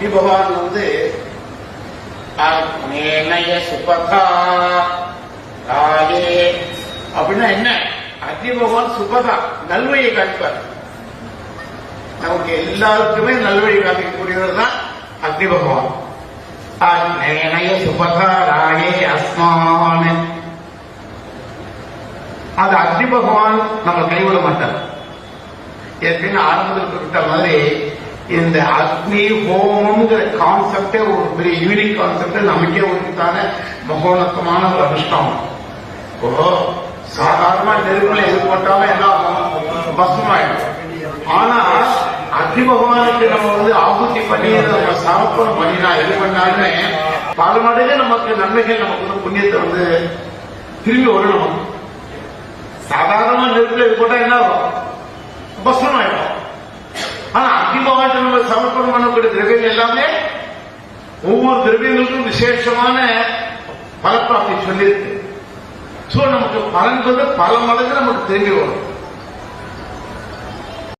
அக்னி பகவான் வந்து அக்னேனய சுபதா ராயே. அப்படின்னா என்ன? அக்னி பகவான் சுபதா நல்வழியை காட்டுவார் நமக்கு எல்லாருக்குமே நல்வழி காட்டிக்கூடியவர் தான் அக்னி பகவான் அக்னேனய சுபதா ராயே அஸ்மான். அது அக்னி பகவான் நம்ம கைவிட மாட்டார். ஏற்கனவே ஆரம்பத்தில் குறிப்பிட்ட மாதிரி இந்த அக்னி ஹோமம்ங்கிற கான்செப்டே ஒரு பெரிய யூனிக் கான்செப்ட் நமக்கே ஒருத்தான மகோனத்தமான ஒரு அனுஷ்டானம் இப்போ சாதாரணமா நெருப்புல எது போட்டாலும் என்ன ஆகும் ஆனா அக்னி பகவானுக்கு நம்ம வந்து ஆபூத்தி பண்ணி நம்ம சமர்ப்பணம் பண்ணினா எது பண்ணாலுமே பல மடங்கு நமக்கு நன்மைகள் நமக்கு வந்து புண்ணியத்தை வந்து திரும்பி வரணும் சாதாரணமா நெருப்புல இது போட்டா என்ன ஆகும்? பஸ்மம் ஆயிடும் ஆனா அக்னி பகவான் நம்ம சமர்ப்பணம் திரவியங்கள் எல்லாமே ஒவ்வொரு திரவியங்களுக்கும் விசேஷமான பலப்பிராப்தி சொல்லியிருக்கு. சோ நமக்கு பலன் வந்து பல மடங்கு நமக்கு தெரிஞ்சு வரும்